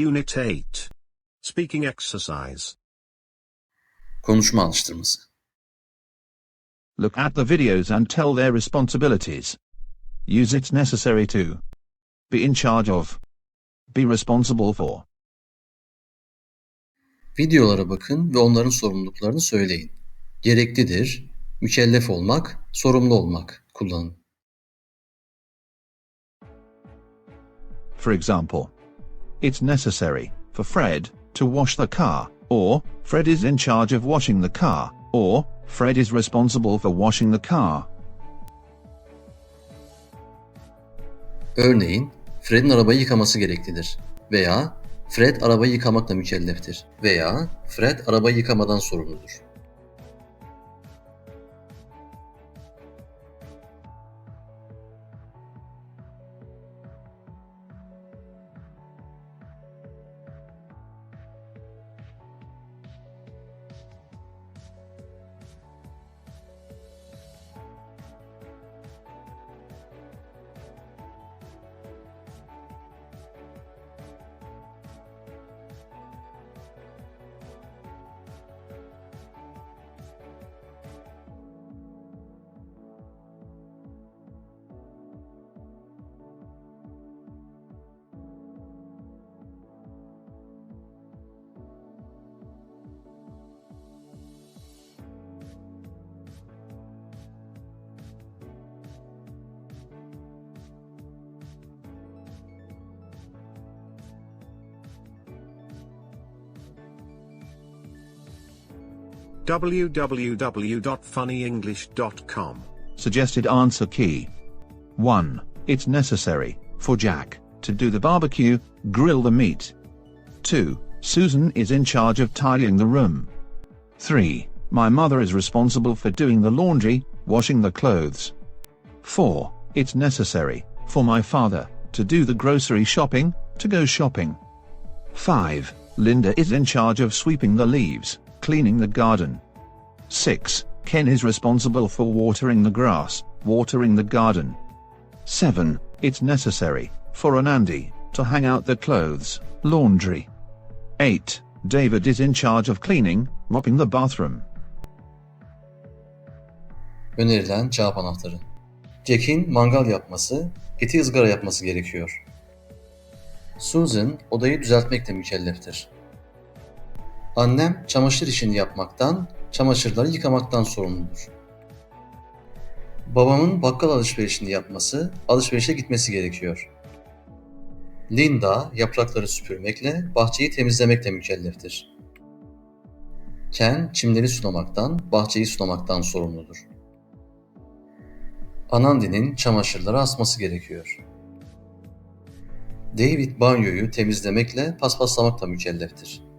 Unit 8. Speaking exercise. Konuşma alıştırması. Look at the videos and tell their responsibilities. Use it's necessary to. Be in charge of. Be responsible for. Videolara bakın ve onların sorumluluklarını söyleyin. Gereklidir, mükellef olmak, sorumlu olmak kullanın. For example, it's necessary for Fred to wash the car, or Fred is in charge of washing the car, or Fred is responsible for washing the car. Örneğin, Fred'in arabayı yıkaması gereklidir veya Fred arabayı yıkamakla mükelleftir veya Fred arabayı yıkamadan sorumludur. www.funnyenglish.com. Suggested answer key. 1. It's necessary for Jack to do the barbecue, grill the meat. 2. Susan is in charge of tidying the room. 3. My mother is responsible for doing the laundry, washing the clothes. 4. It's necessary for my father to do the grocery shopping, to go shopping. 5. Linda is in charge of sweeping the leaves, cleaning the garden. 6. Ken is responsible for watering the grass, watering the garden. 7. It's necessary for an Andy to hang out the clothes, laundry. 8. David is in charge of cleaning, mopping the bathroom. Önerilen cevap anahtarı. Jack'in mangal yapması, eti ızgara yapması gerekiyor. Susan odayı düzeltmekle mükelleftir. Annem çamaşır işini yapmaktan, çamaşırları yıkamaktan sorumludur. Babamın bakkal alışverişini yapması, alışverişe gitmesi gerekiyor. Linda yaprakları süpürmekle, bahçeyi temizlemekle mükelleftir. Ken çimleri sulamaktan, bahçeyi sulamaktan sorumludur. Anandi'nin çamaşırları asması gerekiyor. David banyoyu temizlemekle paspaslamakla mükelleftir.